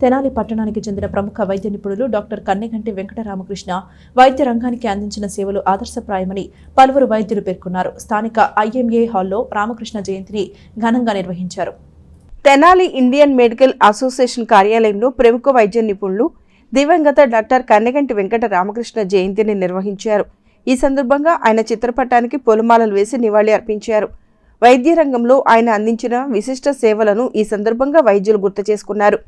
తెనాలి పట్టణానికి చెందిన ప్రముఖ వైద్య నిపుణులు డాక్టర్ కన్నెగంటి వెంకటరామకృష్ణ వైద్య రంగానికి అందించిన సేవలు ఆదర్శప్రాయమని పలువురు వైద్యులు పేర్కొన్నారు. స్థానిక ఐఎంఏ హాల్లో రామకృష్ణ జయంతిని ఘనంగా నిర్వహించారు. తెనాలి ఇండియన్ మెడికల్ అసోసియేషన్ కార్యాలయంలో ప్రముఖ వైద్య నిపుణులు దివంగత డాక్టర్ కన్నెగంటి వెంకట రామకృష్ణ జయంతిని నిర్వహించారు. ఈ సందర్భంగా ఆయన చిత్రపటానికి పొలమాలలు వేసి నివాళి అర్పించారు. వైద్య రంగంలో ఆయన అందించిన విశిష్ట సేవలను ఈ సందర్భంగా వైద్యులు గుర్తు చేసుకున్నారు.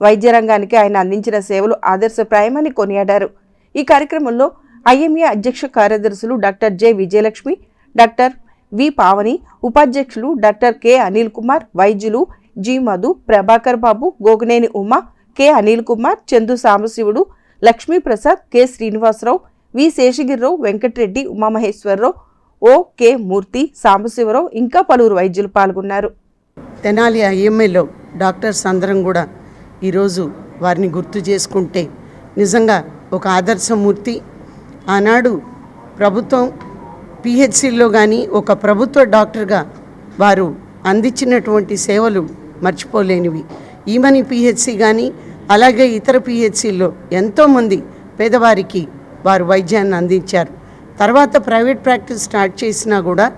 వైద్య రంగానికి ఆయన అందించిన సేవలు ఆదర్శప్రాయమని కొనియాడారు. ఈ కార్యక్రమంలో ఐఎంఏ అధ్యక్ష కార్యదర్శులు doctor J Vijayalakshmi doctor V Pavani ఉపాధ్యక్షులు డాక్టర్ కె అనిల్ కుమార్ వైద్యులు G Madhu Prabhakar Babu Gogineni Uma K Anil Kumar Chandu Sambasivudu Lakshmiprasad K Srinivasarao V Seshagirirao Venkatareddy Umamaheswararao O K Murthy Sambasivarao ఇంకా పలువురు వైద్యులు పాల్గొన్నారు. Tenali ఐఎంఏలో doctors అందరం కూడా ఈరోజు వారిని గుర్తు చేసుకుంటే నిజంగా ఒక ఆదర్శమూర్తి. ఆనాడు ప్రభుత్వం పిహెచ్సిలో కానీ ఒక ప్రభుత్వ డాక్టర్గా వారు అందించినటువంటి సేవలు మర్చిపోలేనివి. ఈమని పిహెచ్సి కానీ అలాగే ఇతర పిహెచ్సిలో ఎంతోమంది పేదవారికి వారు వైద్యాన్ని అందించారు. తర్వాత ప్రైవేట్ ప్రాక్టీస్ స్టార్ట్ చేసినా కూడా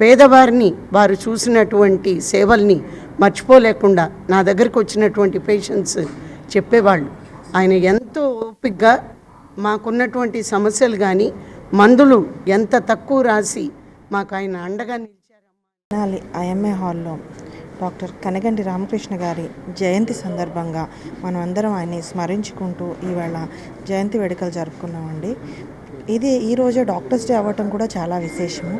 పేదవారిని వారు చూసినటువంటి సేవల్ని మర్చిపోలేకుండా నా దగ్గరకు వచ్చినటువంటి పేషెంట్స్ చెప్పేవాళ్ళు. ఆయన ఎంతో ఓపిక్గా మాకున్నటువంటి సమస్యలు కానీ మందులు ఎంత తక్కువ రాసి మాకు ఆయన అండగా నిలిచారు ఐఎంఏ హాల్లో డాక్టర్ కనగండి రామకృష్ణ గారి జయంతి సందర్భంగా మనం అందరం ఆయన్ని స్మరించుకుంటూ ఈవేళ జయంతి వేడుకలు జరుపుకున్నామండి. ఇది ఈరోజు డాక్టర్స్ డే అవ్వటం కూడా చాలా విశేషము.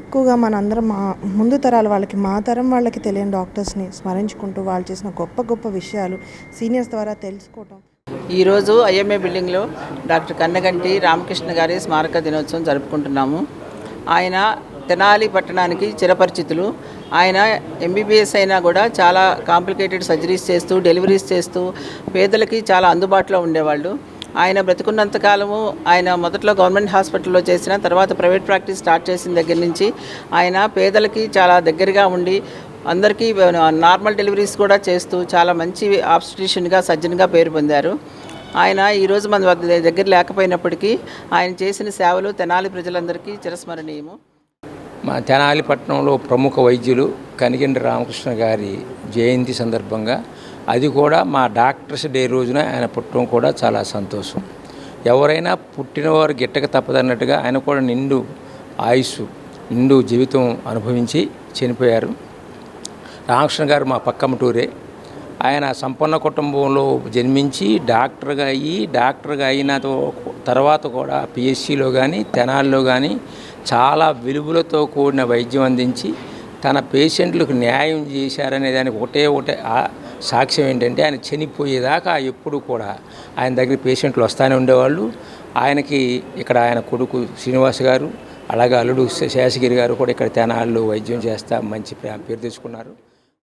ఎక్కువగా మనందరం మా ముందు తరాల వాళ్ళకి మా తరం వాళ్ళకి తెలియని డాక్టర్స్ని స్మరించుకుంటూ వాళ్ళు చేసిన గొప్ప గొప్ప విషయాలు సీనియర్స్ ద్వారా తెలుసుకోవటం. ఈరోజు ఐఎంఏ బిల్డింగ్లో డాక్టర్ కన్నగంటి రామకృష్ణ గారి స్మారక దినోత్సవం జరుపుకుంటున్నాము. ఆయన తెనాలి పట్టణానికి చిరపరిచితులు. ఆయన ఎంబీబీఎస్ అయినా కూడా చాలా కాంప్లికేటెడ్ సర్జరీస్ చేస్తూ డెలివరీస్ చేస్తూ పేదలకి చాలా అందుబాటులో ఉండేవాళ్ళు. ఆయన బ్రతికున్నంత కాలము ఆయన మొదట్లో గవర్నమెంట్ హాస్పిటల్లో చేసిన తర్వాత ప్రైవేట్ ప్రాక్టీస్ స్టార్ట్ చేసిన దగ్గర నుంచి ఆయన పేదలకి చాలా దగ్గరగా ఉండి అందరికీ నార్మల్ డెలివరీస్ కూడా చేస్తూ చాలా మంచి ఆబ్స్టిషన్గా సర్జన్గా పేరు పొందారు. ఆయన ఈరోజు మన వద్ద దగ్గర లేకపోయినప్పటికీ ఆయన చేసిన సేవలు తెనాలి ప్రజలందరికీ చిరస్మరణీయము. మా తెనాలిపట్నంలో ప్రముఖ వైద్యులు కనిగండి రామకృష్ణ గారి జయంతి సందర్భంగా అది కూడా మా డాక్టర్స్ డే రోజున ఆయన పుట్టడం కూడా చాలా సంతోషం. ఎవరైనా పుట్టినవారు గిట్టక తప్పదన్నట్టుగా ఆయన కూడా నిండు ఆయుష్ నిండు జీవితం అనుభవించి చనిపోయారు. రామకృష్ణ గారు మా పక్కమటూరే. ఆయన సంపన్న కుటుంబంలో జన్మించి డాక్టర్గా అయ్యి డాక్టర్గా అయిన తర్వాత కూడా పిఎస్సిలో కానీ తెనాల్లో కానీ చాలా విలువలతో కూడిన వైద్యం అందించి తన పేషెంట్లకు న్యాయం చేశారనే దానికి ఒకటే ఒకటే సాక్ష్యం ఏంటంటే ఆయన చనిపోయేదాకా ఎప్పుడు కూడా ఆయన దగ్గర పేషెంట్లు వస్తూనే ఉండేవాళ్ళు. ఆయనకి ఇక్కడ ఆయన కొడుకు శ్రీనివాస్ గారు అలాగే అల్లుడు శేషగిరి గారు కూడా ఇక్కడ తెనాళ్ళు వైద్యం చేస్తా మంచి పేరు తెచ్చుకున్నారు.